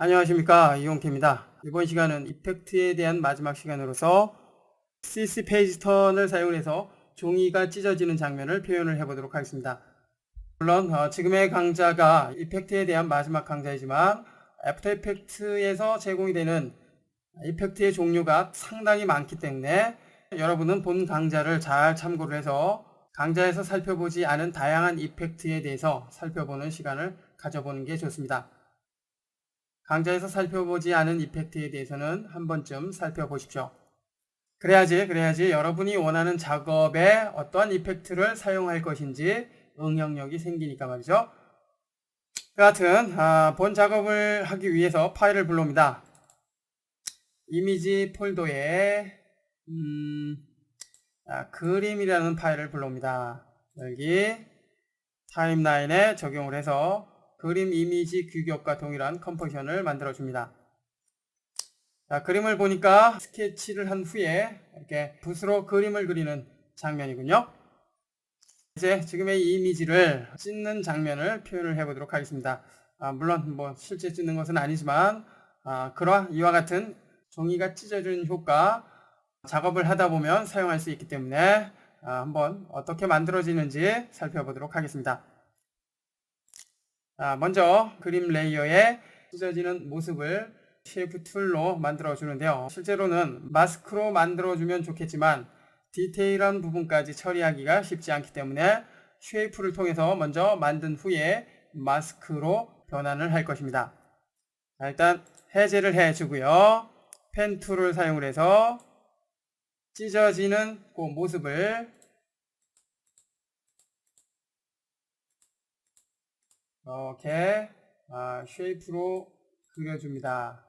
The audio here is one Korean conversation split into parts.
안녕하십니까 이용태입니다. 이번 시간은 이펙트에 대한 마지막 시간으로서 CC 페이지 턴을 사용해서 종이가 찢어지는 장면을 표현을 해보도록 하겠습니다. 물론 어, 지금의 강좌가 이펙트에 대한 마지막 강좌이지만 애프터 이펙트에서 제공이 되는 이펙트의 종류가 상당히 많기 때문에 여러분은 본 강좌를 잘 참고를 해서 강좌에서 살펴보지 않은 다양한 이펙트에 대해서 살펴보는 시간을 가져보는 게 좋습니다. 강좌에서 살펴보지 않은 이펙트에 대해서는 한 번쯤 살펴보십시오. 그래야지, 그래야지 여러분이 원하는 작업에 어떠한 이펙트를 사용할 것인지 응용력이 생기니까 말이죠. 여하튼, 아, 본 작업을 하기 위해서 파일을 불러옵니다. 이미지 폴더에, 음, 아, 그림이라는 파일을 불러옵니다. 여기 타임라인에 적용을 해서 그림 이미지 규격과 동일한 컴포지션을 만들어 줍니다. 자, 그림을 보니까 스케치를 한 후에 이렇게 붓으로 그림을 그리는 장면이군요. 이제 지금의 이 이미지를 찢는 장면을 표현을 해보도록 하겠습니다. 아, 물론 뭐 실제 찢는 것은 아니지만 아, 그러한 이와 같은 종이가 찢어지는 효과 작업을 하다 보면 사용할 수 있기 때문에 아, 한번 어떻게 만들어지는지 살펴보도록 하겠습니다. 아, 먼저 그림 레이어에 찢어지는 모습을 쉐이프 툴로 만들어 주는데요. 실제로는 마스크로 만들어 주면 좋겠지만 디테일한 부분까지 처리하기가 쉽지 않기 때문에 쉐이프를 통해서 먼저 만든 후에 마스크로 변환을 할 것입니다. 자, 일단 해제를 해 주고요. 펜 툴을 사용을 해서 찢어지는 그 모습을 이렇게 아, 쉐이프로 그려줍니다.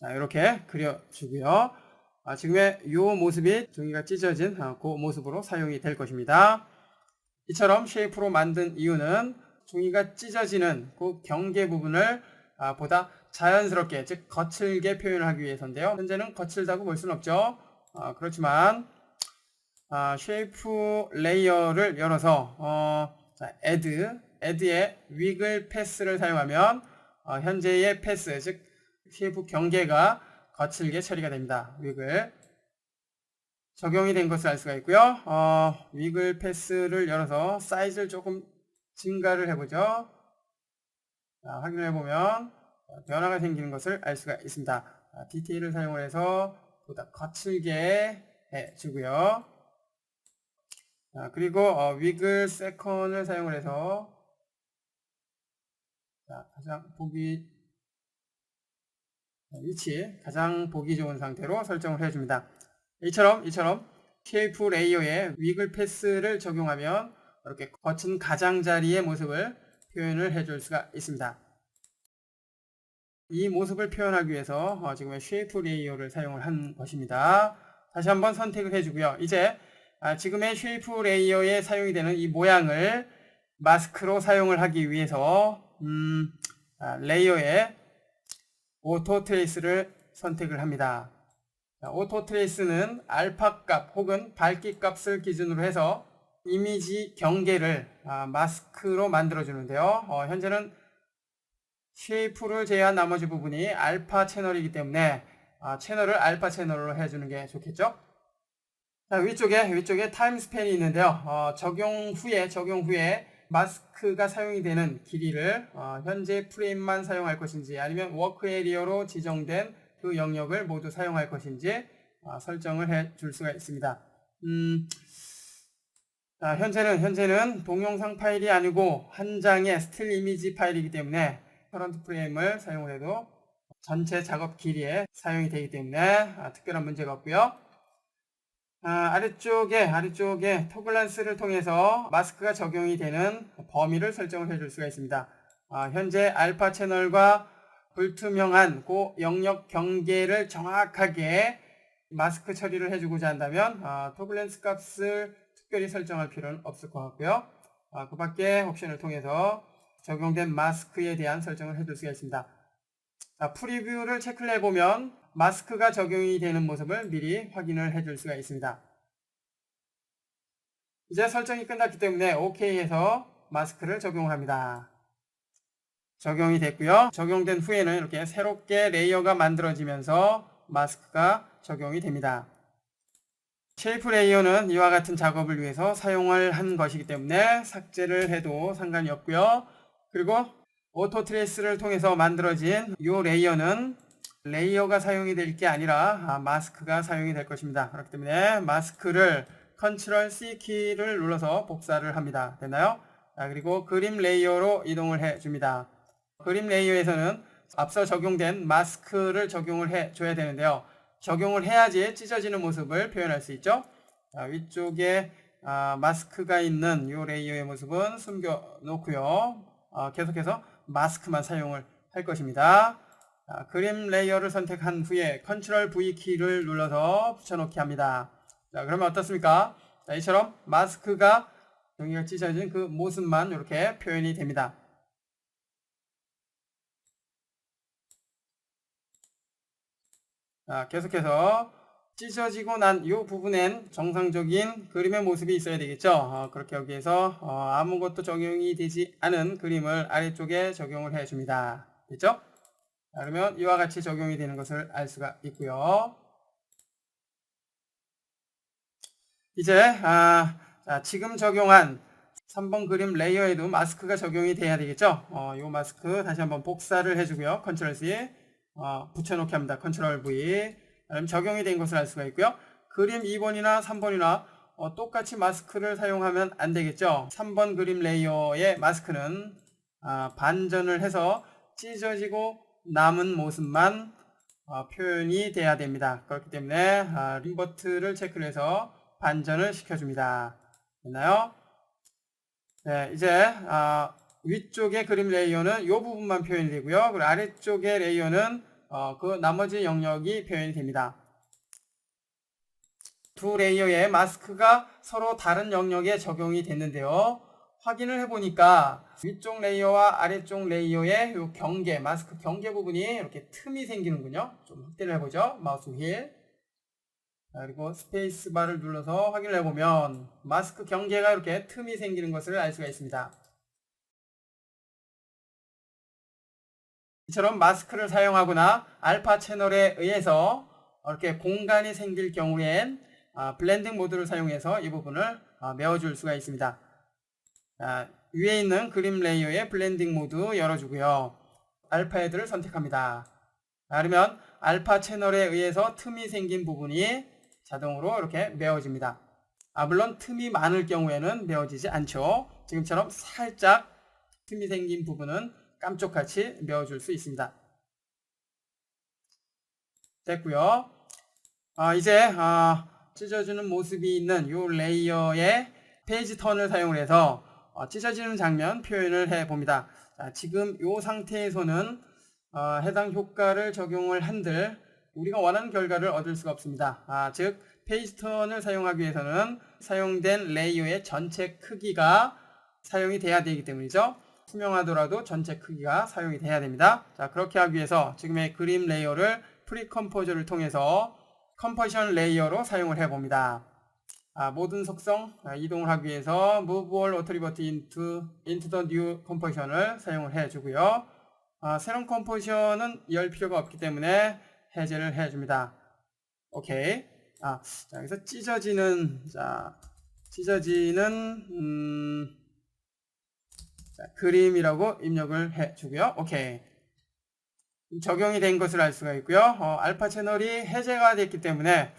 자, 이렇게 그려주고요. 아, 지금의 이 모습이 종이가 찢어진 아, 그 모습으로 사용이 될 것입니다. 이처럼 쉐이프로 만든 이유는 종이가 찢어지는 그 경계 부분을 아, 보다 자연스럽게 즉 거칠게 표현을 하기 위해서인데요. 현재는 거칠다고 볼 수는 없죠. 아, 그렇지만 아, 쉐이프 레이어를 열어서 어, 자, add, add의 위글 패스를 사용하면 어, 현재의 패스 즉 쉐이프 경계가 거칠게 처리가 됩니다. 위글 적용이 된 것을 알 수가 있고요. 어, 위글 패스를 열어서 사이즈를 조금 증가를 해보죠. 자, 확인해 보면 변화가 생기는 것을 알 수가 있습니다. 자, 디테일을 사용을 해서 보다 거칠게 해주고요. 자, 그리고 어, 위글 세컨을 사용을 해서 자, 가장 보기 위치 가장 보기 좋은 상태로 설정을 해줍니다. 이처럼 이처럼 쉐이프 레이어에 위글 패스를 적용하면 이렇게 거친 가장자리의 모습을 표현을 해줄 수가 있습니다. 이 모습을 표현하기 위해서 어, 지금의 쉐이프 레이어를 사용을 한 것입니다. 다시 한번 선택을 해주고요. 이제 아, 지금의 쉐이프 레이어에 사용이 되는 이 모양을 마스크로 사용을 하기 위해서 음, 아, 레이어에 오토 트레이스를 선택을 합니다. 자, 오토 트레이스는 알파 값 혹은 밝기 값을 기준으로 해서 이미지 경계를 아, 마스크로 만들어 주는데요. 어, 현재는 쉐이프를 제외한 나머지 부분이 알파 채널이기 때문에 아, 채널을 알파 채널로 해주는 게 좋겠죠. 자, 위쪽에 위쪽에 타임 스팬이 있는데요. 어, 적용 후에 적용 후에 마스크가 사용이 되는 길이를 어, 현재 프레임만 사용할 것인지 아니면 워크 에리어로 지정된 그 영역을 모두 사용할 것인지 어, 설정을 해 줄 수가 있습니다. 음, 자, 현재는 현재는 동영상 파일이 아니고 한 장의 스틸 이미지 파일이기 때문에 커런트 프레임을 사용을 해도 전체 작업 길이에 사용이 되기 때문에 아, 특별한 문제가 없고요. 아, 래쪽에 아래쪽에 토글란스를 통해서 마스크가 적용이 되는 범위를 설정을 해줄 수가 있습니다. 아, 현재 알파 채널과 불투명한 그 영역 경계를 정확하게 마스크 처리를 해주고자 한다면 아, 토글랜스 값을 특별히 설정할 필요는 없을 것 같고요. 아, 그 밖에 옵션을 통해서 적용된 마스크에 대한 설정을 해둘 수가 있습니다. 자, 프리뷰를 체크를 해보면 마스크가 적용이 되는 모습을 미리 확인을 해줄 수가 있습니다. 이제 설정이 끝났기 때문에 OK에서 마스크를 적용을 합니다. 적용이 됐고요. 적용된 후에는 이렇게 새롭게 레이어가 만들어지면서 마스크가 적용이 됩니다. 쉐이프 레이어는 이와 같은 작업을 위해서 사용을 한 것이기 때문에 삭제를 해도 상관이 없고요. 그리고 오토 트레이스를 통해서 만들어진 이 레이어는 레이어가 사용이 될 게 아니라 아, 마스크가 사용이 될 것입니다. 그렇기 때문에 마스크를 컨트롤 C 키를 눌러서 복사를 합니다. 됐나요? 자, 그리고 그림 레이어로 이동을 해 줍니다. 그림 레이어에서는 앞서 적용된 마스크를 적용을 해 줘야 되는데요. 적용을 해야지 찢어지는 모습을 표현할 수 있죠. 자, 위쪽에 아, 마스크가 있는 이 레이어의 모습은 숨겨 놓고요. 어, 계속해서 마스크만 사용을 할 것입니다. 자, 그림 레이어를 선택한 후에 컨트롤 V 키를 눌러서 붙여넣기 합니다. 자, 그러면 어떻습니까? 자, 이처럼 마스크가 여기가 찢어진 그 모습만 이렇게 표현이 됩니다. 자, 계속해서 찢어지고 난 이 부분엔 정상적인 그림의 모습이 있어야 되겠죠. 어, 그렇게 여기에서 어, 아무것도 적용이 되지 않은 그림을 아래쪽에 적용을 해줍니다. 됐죠? 자, 그러면 이와 같이 적용이 되는 것을 알 수가 있고요. 이제 아, 자, 지금 적용한 3번 그림 레이어에도 마스크가 적용이 돼야 되겠죠. 어, 이 마스크 다시 한번 복사를 해주고요. 컨트롤 C 어, 붙여놓기 합니다. 컨트롤 V 적용이 된 것을 알 수가 있고요. 그림 2번이나 3번이나 어, 똑같이 마스크를 사용하면 안 되겠죠. 3번 그림 레이어의 마스크는 아, 반전을 해서 찢어지고 남은 모습만 어, 표현이 돼야 됩니다. 그렇기 때문에 아, 림버트를 체크를 해서 반전을 시켜줍니다. 됐나요? 네, 이제 아, 위쪽의 그림 레이어는 이 부분만 표현이 되고요. 그리고 아래쪽의 레이어는 어, 그 나머지 영역이 표현이 됩니다. 두 레이어의 마스크가 서로 다른 영역에 적용이 됐는데요. 확인을 해보니까 위쪽 레이어와 아래쪽 레이어의 요 경계, 마스크 경계 부분이 이렇게 틈이 생기는군요. 좀 확대를 해보죠. 마우스 휠. 자, 그리고 스페이스 바를 눌러서 확인을 해보면 마스크 경계가 이렇게 틈이 생기는 것을 알 수가 있습니다. 이처럼 마스크를 사용하거나 알파 채널에 의해서 이렇게 공간이 생길 경우엔 아, 블렌딩 모드를 사용해서 이 부분을 아, 메워줄 수가 있습니다. 자, 위에 있는 그림 레이어의 블렌딩 모드 열어주고요. 알파 헤드를 선택합니다. 자, 그러면 알파 채널에 의해서 틈이 생긴 부분이 자동으로 이렇게 메워집니다. 아, 물론 틈이 많을 경우에는 메워지지 않죠. 지금처럼 살짝 틈이 생긴 부분은 깜짝같이 메워줄 수 있습니다. 됐고요. 아, 이제 아, 찢어지는 모습이 있는 이 레이어의 페이지 턴을 사용을 해서 어, 찢어지는 장면 표현을 해 봅니다. 자, 지금 이 상태에서는 어, 해당 효과를 적용을 한들 우리가 원하는 결과를 얻을 수가 없습니다. 아, 즉 페이지 턴을 사용하기 위해서는 사용된 레이어의 전체 크기가 사용이 돼야 되기 때문이죠. 투명하더라도 전체 크기가 사용이 돼야 됩니다. 자, 그렇게 하기 위해서 지금의 그림 레이어를 프리컴포저를 통해서 컴포지션 레이어로 사용을 해 봅니다. 아, 모든 속성 아, 이동을 하기 위해서 move all attribute into, into the new composition을 사용을 해 주고요. 아, 새로운 컴포지션은 열 필요가 없기 때문에 해제를 해 줍니다. 오케이. 아, 자, 여기서 찢어지는, 자, 찢어지는, 음, 자, 그림이라고 입력을 해 주고요. 오케이. 적용이 된 것을 알 수가 있고요. 어, 알파 채널이 해제가 됐기 때문에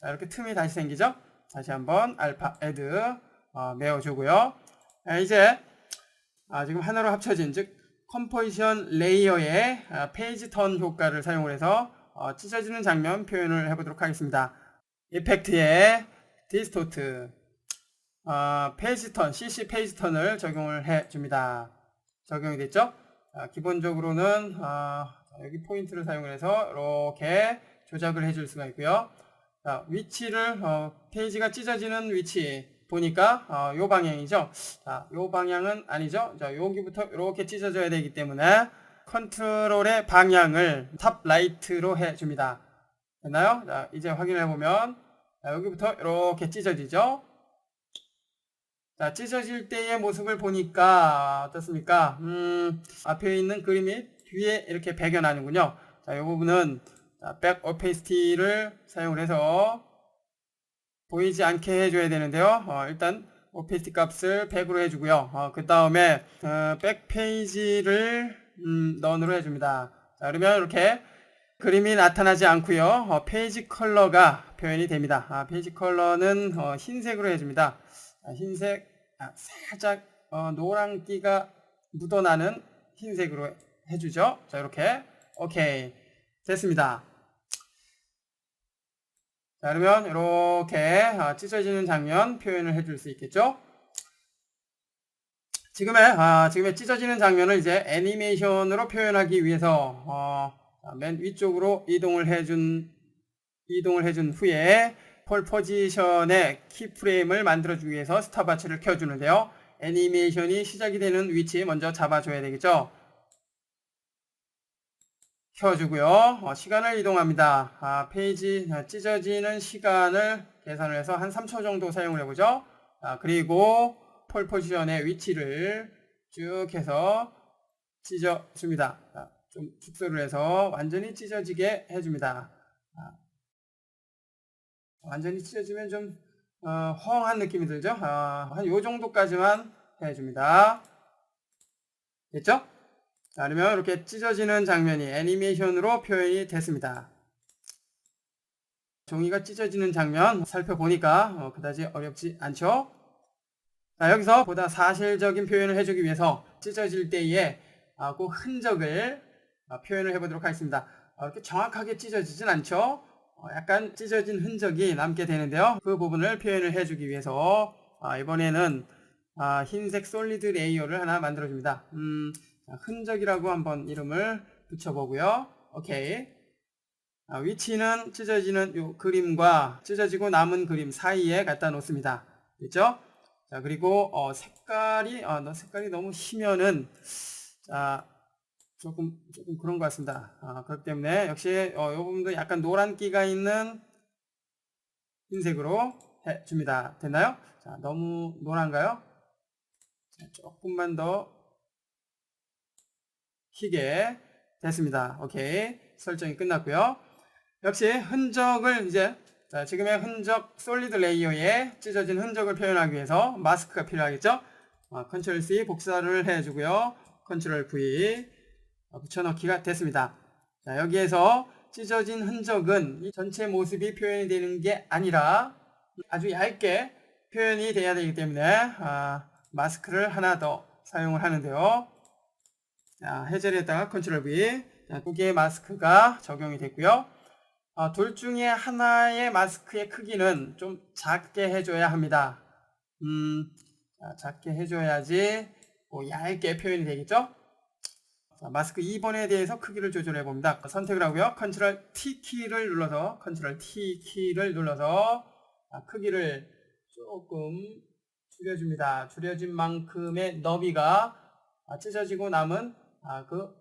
자, 이렇게 틈이 다시 생기죠. 다시 한번 알파 애드 어, 메워주고요. 아, 이제 아, 지금 하나로 합쳐진 즉 컴포지션 레이어의 아, 페이지 턴 효과를 사용을 해서 어, 찢어지는 장면 표현을 해보도록 하겠습니다. 이펙트의 디스토트 어, 페이지 턴, CC 페이지 턴을 적용을 해 줍니다. 적용이 됐죠? 아, 기본적으로는 아, 여기 포인트를 사용해서 이렇게 조작을 해줄 수가 있고요. 자, 위치를 어, 페이지가 찢어지는 위치 보니까 어, 요 방향이죠. 자, 요 방향은 아니죠. 자, 여기부터 이렇게 찢어져야 되기 때문에 컨트롤의 방향을 탑 라이트로 해줍니다. 됐나요? 자, 이제 확인해 보면 자, 여기부터 이렇게 찢어지죠. 자, 찢어질 때의 모습을 보니까 어떻습니까? 음, 앞에 있는 그림이 뒤에 이렇게 배겨나는군요. 자, 이 부분은 자, 백 오페이스티를 사용을 해서 보이지 않게 해줘야 되는데요. 어, 일단 오페이스티 값을 100으로 해주고요. 어, 그 다음에 어, 백 페이지를 음, 넌으로 해줍니다. 자, 그러면 이렇게 그림이 나타나지 않고요. 어, 페이지 컬러가 표현이 됩니다. 아, 페이지 컬러는 어, 흰색으로 해줍니다. 아, 흰색 아, 살짝 어, 노란기가 묻어나는 흰색으로 해주죠. 자 이렇게 오케이 됐습니다. 자 그러면 이렇게 아, 찢어지는 장면 표현을 해줄 수 있겠죠. 지금의 아, 지금의 찢어지는 장면을 이제 애니메이션으로 표현하기 위해서 어, 자, 맨 위쪽으로 이동을 해준 이동을 해준 후에 폴 포지션의 키프레임을 만들어주기 위해서 스탑와치를 켜주는데요. 애니메이션이 시작이 되는 위치 먼저 잡아줘야 되겠죠. 켜주고요. 어, 시간을 이동합니다. 아, 페이지 아, 찢어지는 시간을 계산을 해서 한 3초 정도 사용을 해보죠. 아, 그리고 폴 포지션의 위치를 쭉 해서 찢어줍니다. 아, 좀 축소를 해서 완전히 찢어지게 해줍니다. 아, 완전히 찢어지면 좀 어, 허황한 느낌이 들죠? 아, 한 요 정도까지만 해줍니다. 됐죠? 자, 그러면 이렇게 찢어지는 장면이 애니메이션으로 표현이 됐습니다. 종이가 찢어지는 장면 살펴보니까 어, 그다지 어렵지 않죠? 자, 여기서 보다 사실적인 표현을 해주기 위해서 찢어질 때의 아, 그 흔적을 아, 표현을 해보도록 하겠습니다. 어, 이렇게 정확하게 찢어지진 않죠? 어, 약간 찢어진 흔적이 남게 되는데요. 그 부분을 표현을 해주기 위해서 아, 이번에는 아, 흰색 솔리드 레이어를 하나 만들어줍니다. 음, 자, 흔적이라고 한번 이름을 붙여보고요. 오케이. 아, 위치는 찢어지는 요 그림과 찢어지고 남은 그림 사이에 갖다 놓습니다. 됐죠? 자, 그리고 어, 색깔이 어, 너 색깔이 너무 희면은 자, 조금 조금 그런 것 같습니다. 아, 그렇기 때문에 역시 어, 이 부분도 약간 노란기가 있는 흰색으로 해줍니다. 됐나요? 자, 너무 노란가요? 자, 조금만 더 희게 됐습니다. 오케이 설정이 끝났고요. 역시 흔적을 이제 자, 지금의 흔적 솔리드 레이어에 찢어진 흔적을 표현하기 위해서 마스크가 필요하겠죠? 어, 컨트롤 C 복사를 해주고요. 컨트롤 V 어, 붙여넣기가 됐습니다. 자, 여기에서 찢어진 흔적은 이 전체 모습이 표현이 되는 게 아니라 아주 얇게 표현이 돼야 되기 때문에 아, 마스크를 하나 더 사용을 하는데요. 자, 해제를 했다가 컨트롤 V 자, 두 개의 마스크가 적용이 됐고요. 어, 둘 중에 하나의 마스크의 크기는 좀 작게 해줘야 합니다. 음, 자, 작게 해줘야지 뭐 얇게 표현이 되겠죠? 자, 마스크 2번에 대해서 크기를 조절해 봅니다. 선택을 하고요. 컨트롤 T 키를 눌러서 컨트롤 T 키를 눌러서 아, 크기를 조금 줄여줍니다. 줄여진 만큼의 너비가 아, 찢어지고 남은 아, 그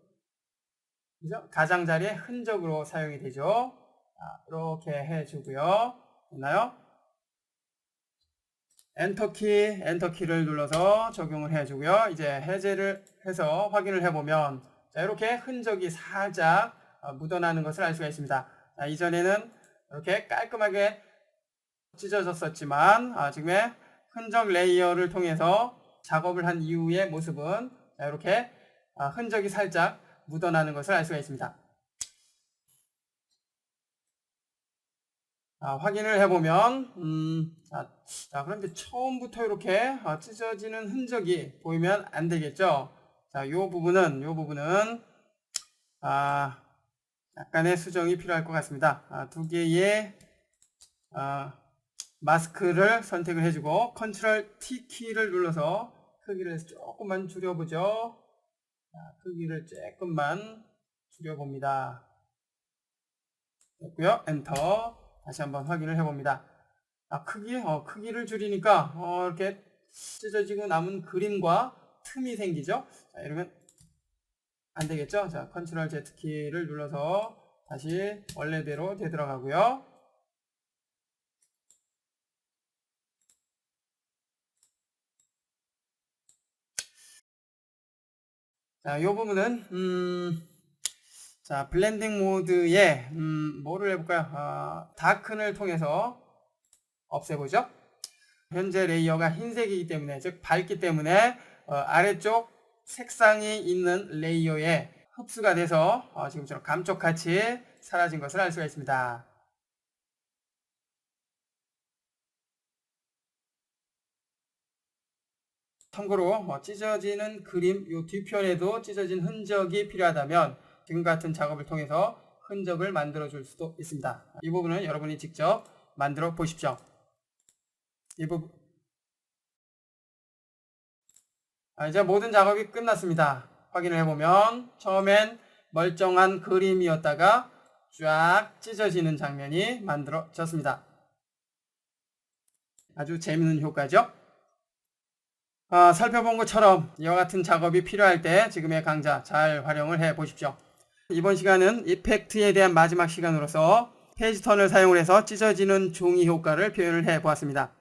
그죠? 가장자리의 흔적으로 사용이 되죠. 자, 이렇게 해주고요. 됐나요? 엔터키, 엔터키를 눌러서 적용을 해주고요. 이제 해제를 해서 확인을 해보면 자, 이렇게 흔적이 살짝 어, 묻어나는 것을 알 수가 있습니다. 자, 이전에는 이렇게 깔끔하게 찢어졌었지만 아, 지금의 흔적 레이어를 통해서 작업을 한 이후의 모습은 자, 이렇게 아, 흔적이 살짝 묻어나는 것을 알 수가 있습니다. 아, 확인을 해보면 음, 자, 자, 그런데 처음부터 이렇게 아, 찢어지는 흔적이 보이면 안 되겠죠. 자, 요 부분은 요 부분은 아, 약간의 수정이 필요할 것 같습니다. 아, 두 개의 아, 마스크를 선택을 해주고 컨트롤 T 키를 눌러서 크기를 조금만 줄여보죠. 자, 크기를 조금만 줄여봅니다. 됐고요. 엔터. 다시 한번 확인을 해봅니다. 아, 크기? 어, 크기를 줄이니까 어, 이렇게 찢어지고 남은 그림과 틈이 생기죠. 자, 이러면 안 되겠죠? 자, 컨트롤 Z 키를 눌러서 다시 원래대로 되돌아가고요. 자, 이 부분은 음... 자 블렌딩 모드에 음, 뭐를 해볼까요? 아, 다큰을 통해서 없애보죠. 현재 레이어가 흰색이기 때문에 즉 밝기 때문에 어, 아래쪽 색상이 있는 레이어에 흡수가 돼서 어, 지금처럼 감쪽같이 사라진 것을 알 수가 있습니다. 참고로 어, 찢어지는 그림 요 뒤편에도 찢어진 흔적이 필요하다면 지금 같은 작업을 통해서 흔적을 만들어 줄 수도 있습니다. 이 부분은 여러분이 직접 만들어 보십시오. 이 부분 아, 이제 모든 작업이 끝났습니다. 확인을 해보면 처음엔 멀쩡한 그림이었다가 쫙 찢어지는 장면이 만들어졌습니다. 아주 재밌는 효과죠? 아, 살펴본 것처럼 이와 같은 작업이 필요할 때 지금의 강좌 잘 활용을 해 보십시오. 이번 시간은 이펙트에 대한 마지막 시간으로서 페이지 턴을 사용을 해서 찢어지는 종이 효과를 표현을 해 보았습니다.